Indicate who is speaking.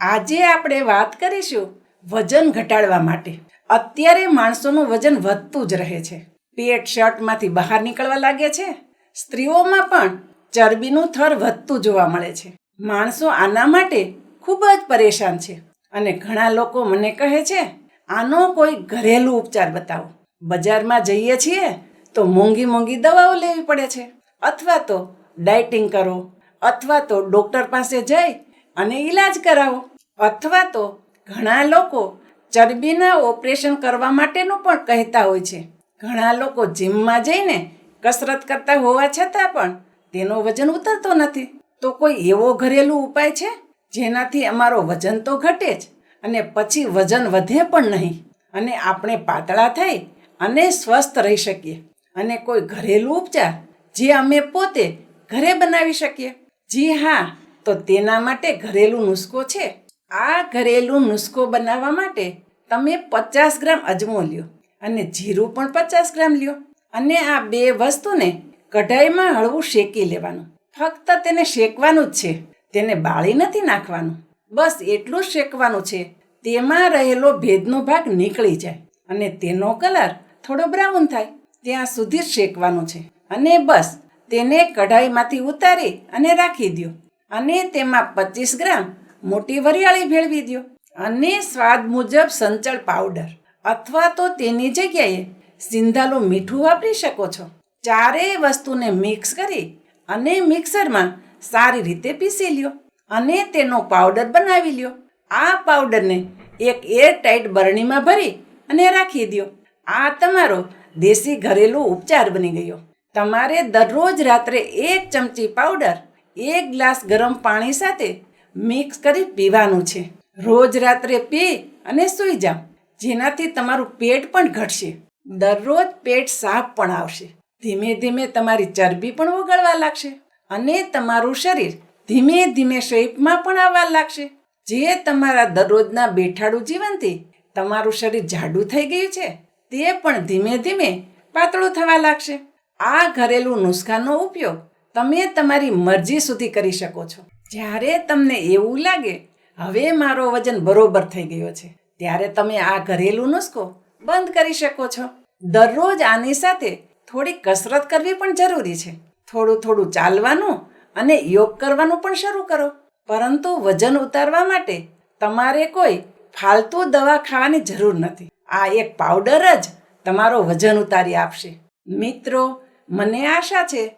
Speaker 1: આજે આપણે વાત કરીશું વજન ઘટાડવા માટે. અત્યારે માણસોનું વજન વધતું જ રહે છે. પેટ શર્ટમાંથી બહાર નીકળવા લાગે છે. સ્ત્રીઓમાં પણ ચરબીનું થર વધતું જોવા મળે છે. માણસો આના માટે ખૂબ જ પરેશાન છે. અને ઘણા લોકો મને કહે છે, આનો કોઈ ઘરેલું ઉપચાર બતાવો. બજારમાં જઈએ છીએ તો મોંઘી મોંઘી દવાઓ લેવી પડે છે. અથવા તો ડાયટિંગ કરો. અથવા તો ડૉક્ટર પાસે જઈ અને ઈલાજ કરાવો. અથવા તો ઘણા લોકો ચરબીના ઓપરેશન કરવા માટેનું પણ કહેતા હોય છે. ઘણા લોકો જીમમાં જઈને કસરત કરતા હોવા છતાં પણ તેનો વજન ઉતરતો નથી. તો કોઈ એવો ઘરેલું ઉપાય છે? જેનાથી અમારો વજન તો ઘટે જ અને પછી વજન વધે પણ નહીં. અને આપણે પાતળા થઈ અને સ્વસ્થ રહી શકીએ. અને કોઈ ઘરેલું ઉપચાર જે અમે પોતે ઘરે બનાવી શકીએ. જી હા તો તેના માટે ઘરેલું નુસ્ખો છે. આ ઘરેલું નુસ્ખો બનાવવા માટે તમે પચાસ ગ્રામ અજમો લ્યો અને જીરું પણ પચાસ ગ્રામ લ્યો અને આ બે વસ્તુને કઢાઈમાં હળવું શેકી લેવાનું. ફક્ત તેને શેકવાનું જ છે. તેને બાળી નથી નાખવાનું. બસ એટલું શેકવાનું છે. તેમાં રહેલો ભેદનો ભાગ નીકળી જાય અને તેનો કલર થોડો બ્રાઉન થાય. ત્યાં સુધી શેકવાનું છે. અને બસ તેને કઢાઈમાંથી ઉતારી અને રાખી દો અને તેમાં પચીસ ગ્રામ મોટી વરિયાળી ભેળવી દો અને સ્વાદ મુજબ સંચળ પાવડર. અથવા તો તેની જગ્યાએ સિંધાલું મીઠું વાપરી શકો છો. ચારેય વસ્તુને મિક્સ કરી અને મિક્સરમાં સારી રીતે પીસી લ્યો. અને તેનો પાવડર બનાવી લ્યો. આ પાવડરને એક એર ટાઈટ બરણીમાં ભરી અને રાખી દો આ તમારો દેશી ઘરેલું ઉપચાર બની ગયો. તમારે દરરોજ રાત્રે એક ચમચી પાવડર એક ગ્લાસ ગરમ પાણી સાથે મિક્સ કરી પીવાનું છે. રોજ રાત્રે પી અને સૂઈ જાઓ, જેનાથી તમારું પેટ પણ ઘટશે. દરરોજ પેટ સાફ પણ આવશે. ધીમે ધીમે તમારી ચરબી પણ ઓગળવા લાગશે અને તમારું શરીર ધીમે ધીમે શેપમાં પણ આવવા લાગશે. જે તમારા દરરોજના બેઠાડું જીવનથી તમારું શરીર જાડું થઈ ગયું છે, તે પણ ધીમે ધીમે પાતળું થવા લાગશે. આ ઘરેલું નુસ્ખાનો ઉપયોગ તમે તમારી મરજી સુધી કરી શકો છો. જ્યારે તમને એવું લાગે, હવે મારો વજન બરોબર થઈ ગયો છે, ત્યારે તમે આ ઘરેલું નુસ્ખો બંધ કરી શકો છો. દરરોજ આની સાથે થોડી કસરત કરવી પણ જરૂરી છે. થોડું થોડું ચાલવાનું અને યોગ કરવાનું પણ શરૂ કરો. પરંતુ વજન ઉતારવા માટે તમારે કોઈ ફાલતુ દવા ખાવાની જરૂર નથી. આ એક પાવડર જ તમારો વજન ઉતારી આપશે. મિત્રો, મને આશા છે